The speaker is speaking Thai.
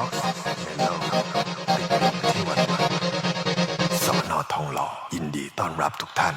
ล็อททองหล่อยินดีต้อนรับทุกท่าน